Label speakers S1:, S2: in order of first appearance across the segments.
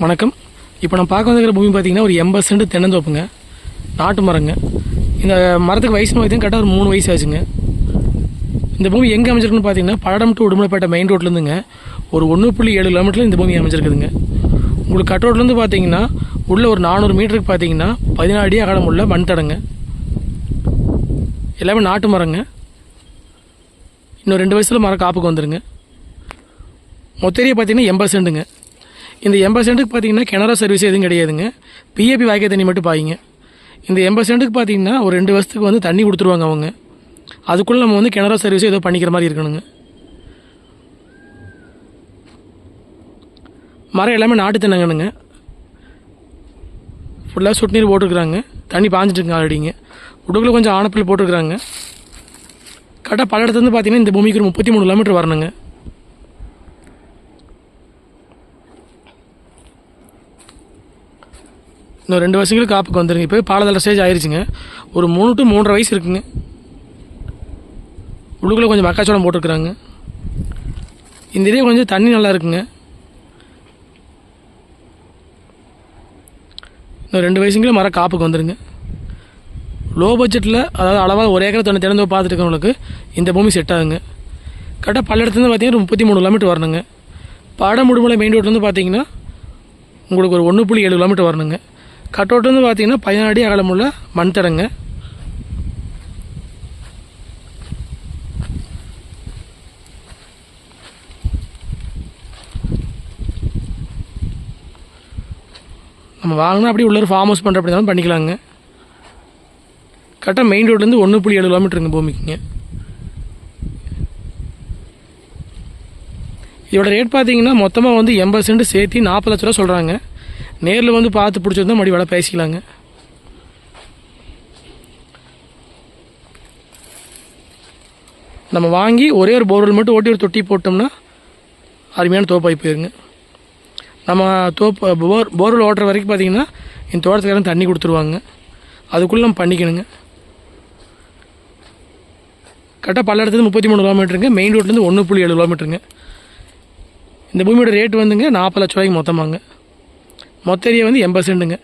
S1: வணக்கம். இப்போ நம்ம பார்க்க வந்துக்கிற பூமி பார்த்தீங்கன்னா ஒரு எண்பது சென்ட் தென்னந்தோப்புங்க. நாட்டு மரங்க. இந்த மரத்துக்கு வயசுன்னு பார்த்தீங்கன்னா கரெக்டாக ஒரு மூணு வயசு ஆச்சுங்க. இந்த பூமி எங்கே அமைஞ்சிருக்குன்னு பார்த்தீங்கன்னா பழடம் டு உடுமலைப்பேட்டை மெயின் ரோட்லேருந்துங்க ஒரு ஒன்று புள்ளி ஏழு கிலோமீட்டரில் இந்த பூமி அமைஞ்சிருக்குதுங்க. உங்களுக்கு கட் ரோட்லேருந்து பார்த்தீங்கன்னா உள்ளே ஒரு நானூறு மீட்டருக்கு பார்த்தீங்கன்னா பதினாறு அடி அகலம் உள்ள மண் தடங்க எல்லாமே நாட்டு மரங்க. இன்னும் ரெண்டு வயசில் மரம் காப்புக்கு வந்துடுங்க மொத்தரியை பார்த்தீங்கன்னா எண்பது சென்ட்டுங்க. இந்த எண்பது சென்ட்டுக்கு பார்த்தீங்கன்னா கிணறு சர்வீஸ் எதுவும் கிடையாதுங்க. பிஏபி வாய்க்கை தண்ணி மட்டும் பாய்ங்க. இந்த எண்பது சென்ட்டுக்கு பார்த்தீங்கன்னா ஒரு ரெண்டு வருஷத்துக்கு வந்து தண்ணி கொடுத்துருவாங்க அவங்க. அதுக்குள்ளே நம்ம வந்து கிணறு சர்வீஸ் ஏதோ பண்ணிக்கிற மாதிரி இருக்கணுங்க. மரம் எல்லாமே நாட்டு தென்னங்கனுங்க ஃபுல்லாக சுட்டு நீர் போட்டுருக்குறாங்க. தண்ணி பாஞ்சிட்டுருங்க ஆல்ரெடிங்க. உடுக்கில் கொஞ்சம் ஆனப்பில் போட்டிருக்கிறாங்க. கரெக்டாக பல இடத்துலேருந்து பார்த்தீங்கன்னா இந்த பூமிக்கு ஒரு முப்பத்தி மூணு கிலோமீட்டர் வரணுங்க. இன்னும் ரெண்டு வருஷங்களுக்கு காப்புக்கு வந்துருங்க. இப்போ பாலதள ஸ்டேஜ் ஆயிடுச்சுங்க ஒரு மூணு டு மூன்றரை வயசு இருக்குங்க. உள்ளுக்குள்ளே கொஞ்சம் மக்காச்சோளம் போட்டிருக்குறாங்க. இந்த இதே கொஞ்சம் தண்ணி நல்லா இருக்குங்க. இன்னும் ரெண்டு வயசுங்களும் மரம் காப்புக்கு வந்துருங்க. லோ பட்ஜெட்டில் அதாவது அளவாக ஒரு ஏக்கரை தண்ணி திறந்து பார்த்துட்டு இருக்கவங்களுக்கு இந்த பூமி செட் ஆகுங்க. கரெக்டாக பல்லடத்துலேருந்து பார்த்தீங்கன்னா முப்பத்தி மூணு கிலோமீட்டர் வரணுங்க. பாடம் முடுமலை மெயின் ரோட்லேருந்து பார்த்தீங்கன்னா உங்களுக்கு ஒரு ஒன்று புள்ளி ஏழு கிலோமீட்டர் வரணுங்க. கட் வந்து பார்த்தீங்கன்னா பதினாறு அடி அகலமுள்ள மண் தடங்க நம்ம வாங்கினா அப்படியே உள்ள ஃபார்ம் ஹவுஸ் பண்ணுற அப்படி பண்ணிக்கலாங்க. கரெக்டாக மெயின் ரோட்லேருந்து ஒன்று புள்ளி ஏழு கிலோமீட்டருங்க பூமிக்குங்க. இதோட ரேட் பார்த்தீங்கன்னா மொத்தமாக வந்து எண்பது சென்ட் சேர்த்து நாற்பது லட்ச ரூபா சொல்கிறாங்க நேரில் வந்து பார்த்து பிடிச்சிருந்தா மறுபடி வேலை பேசிக்கலாங்க. நம்ம வாங்கி ஒரே ஒரு போர்வெல் மட்டும் ஓட்டி ஒரு தொட்டி போட்டோம்னா அருமையான தோப்பாகி போயிருங்க. நம்ம தோப்பு போர் போர்வெல் ஓட்டுற வரைக்கும் பார்த்தீங்கன்னா இந்த தோட்டத்துக்காரன் தண்ணி கொடுத்துருவாங்க. அதுக்குள்ளே நம்ம பண்ணிக்கணுங்க. கரெக்டாக பல்லடத்துலேருந்து முப்பத்தி மூணு கிலோமீட்டருங்க. மெயின் ரோட்லேருந்து ஒன்று புள்ளி ஏழு கிலோமீட்டருங்க. இந்த பூமியோட ரேட் வந்துங்க நாற்பது லட்ச ரூபாய்க்கு மொத்தமாங்க. மொத்த ஏரியா வந்து எண்பது சென்ட்டுங்க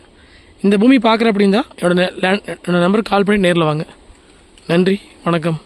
S1: இந்த பூமி பார்க்குற அப்படின்னா என்னோட லேண்ட் என்னோடய நம்பருக்கு கால் பண்ணி நேரில் வாங்க. நன்றி வணக்கம்.